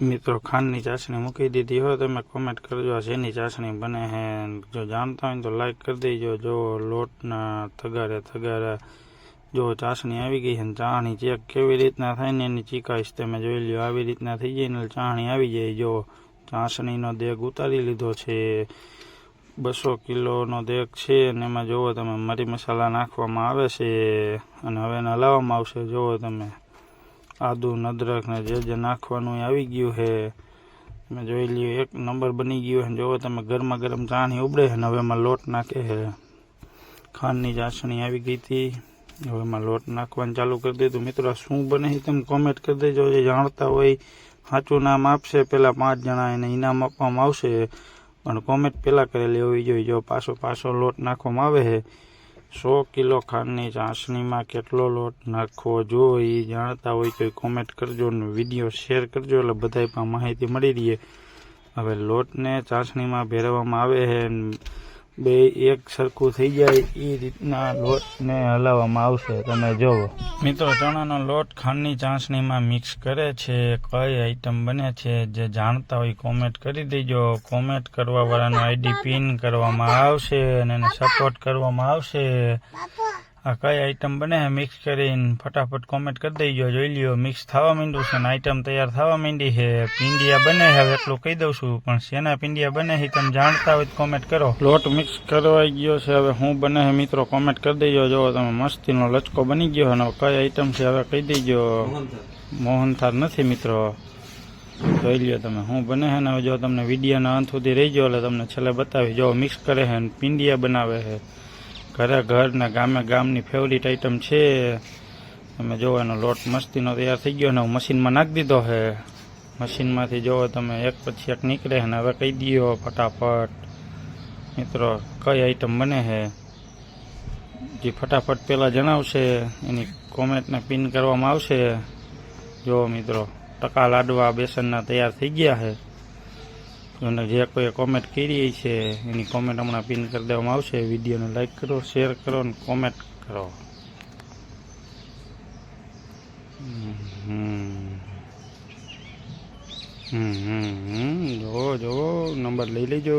મિત્રો ખાંડની ચાસણી મૂકી દીધી. હોય તમે કોમેન્ટ કરજો આ શેની ચાસણી બને છે. જો જાણતા હોય તો લાઈક કરી દેજો. જો લોટના થગારે તગારે જો ચાસણી આવી ગઈ છે ને ચેક કેવી રીતના થાય ને એની ચીકાશ તમે જોઈ લ્યો, આવી રીતના થઈ જાય ને ચાસણી આવી જાય. જો ચાસણીનો દેગ ઉતારી લીધો છે, બસો કિલોનો દેગ છે અને એમાં જુઓ તમે, મરી મસાલા નાખવામાં આવે છે અને હવે એને હલાવવામાં આવશે. જુઓ તમે. આદુ અદરક ને જે જે નાખવાનું આવી ગયું છે. તમે જોઈ લ્યો, એક નંબર બની ગયો છે. જોવો તમે, ગરમા ગરમ ચાણી ઉબળે છે હવે એમાં લોટ નાખે છે. ખાંડની ચાસણી આવી ગઈ હતી. હવે એમાં લોટ નાખવાનું ચાલુ કરી દીધું. મિત્રો શું બને છે તમે કોમેન્ટ કરી દેજો. જે જાણતા હોય સાચું નામ આપશે. પેલા પાંચ જણા એને ઇનામ આપવામાં આવશે. પણ કોમેન્ટ પહેલાં કરેલી હોવી જોઈએ. જો પાછો પાછો લોટ નાખવામાં આવે છે સો કિલો ખાંડની ચાસણીમાં કેટલો લોટ નાખવો જો એ જાણતા હોય તો કોમેન્ટ કરજો ને વીડિયો શેર કરજો. એટલે બધાય પણ માહિતી મળી રહીએ હવે લોટને ચાસણીમાં ભેરવવામાં આવે છે બે એક સરખું થઈ જાય એ રીતના લોટને હલાવવામાં આવશે. તમે જોવો. મિત્રો, ચણાનો લોટ ખાંડની ચાસણીમાં મિક્સ કરે છે. કઈ આઈટમ બને છે જે જાણતા હોય કોમેન્ટ કરી દેજો. કોમેન્ટ કરવા વાળાનું આઈડી પિન કરવામાં આવશે અને એને સપોર્ટ કરવામાં આવશે. આ કઈ આઈટમ બને? છે મિક્સ કરીને ફટાફટ કોમેન્ટ કરી દેજો. જોઈ લ્યો મિક્સ થવા માંડ્યું છે ને આઈટમ તૈયાર થવા માંડી છે. પિંડિયા બને છે હવે, એટલું કહી દઉં છું. પણ શેના પિંડિયા બને છે તમે જાણતા હોય તો કોમેન્ટ કરો. લોટ મિક્સ કરવાઈ ગયો છે. હવે શું બને છે મિત્રો કોમેન્ટ કરી દેજો. જો તમે મસ્તીનો લચકો બની ગયો અને કઈ આઈટમ છે હવે કહી દેજો. મોહનથાળ નથી મિત્રો. જોઈ લ્યો તમે શું બને છે ને હવે જો તમને વિડીયોના અંત સુધી રહી ગયો એટલે તમને છેલ્લે બતાવી જો મિક્સ કરે છે ને પિંડિયા બનાવે છે. ઘરે ઘર ને ગામે ગામની ફેવરિટ આઈટમ છે. તમે જોવો એનો લોટ મસ્તીનો તૈયાર થઈ ગયો ને હું મશીનમાં નાખી દીધો છે. મશીનમાંથી જોવો તમે એક પછી એક નીકળે અને હવે કહી દો ફટાફટ. મિત્રો, કઈ આઈટમ બને છે? જે ફટાફટ પહેલાં જણાવશે, એની કોમેન્ટને પિન કરવામાં આવશે. જો મિત્રો, ટકા લાડવા, બેસનના તૈયાર થઈ ગયા છે. અને જે કોઈ કોમેન્ટ કરી છે એની કોમેન્ટ હમણાં પિન કરી દેવામાં આવશે વિડીયોને લાઈક કરો શેર કરો અને કોમેન્ટ કરો હમ હમ જોવો જોવો નંબર લઈ લેજો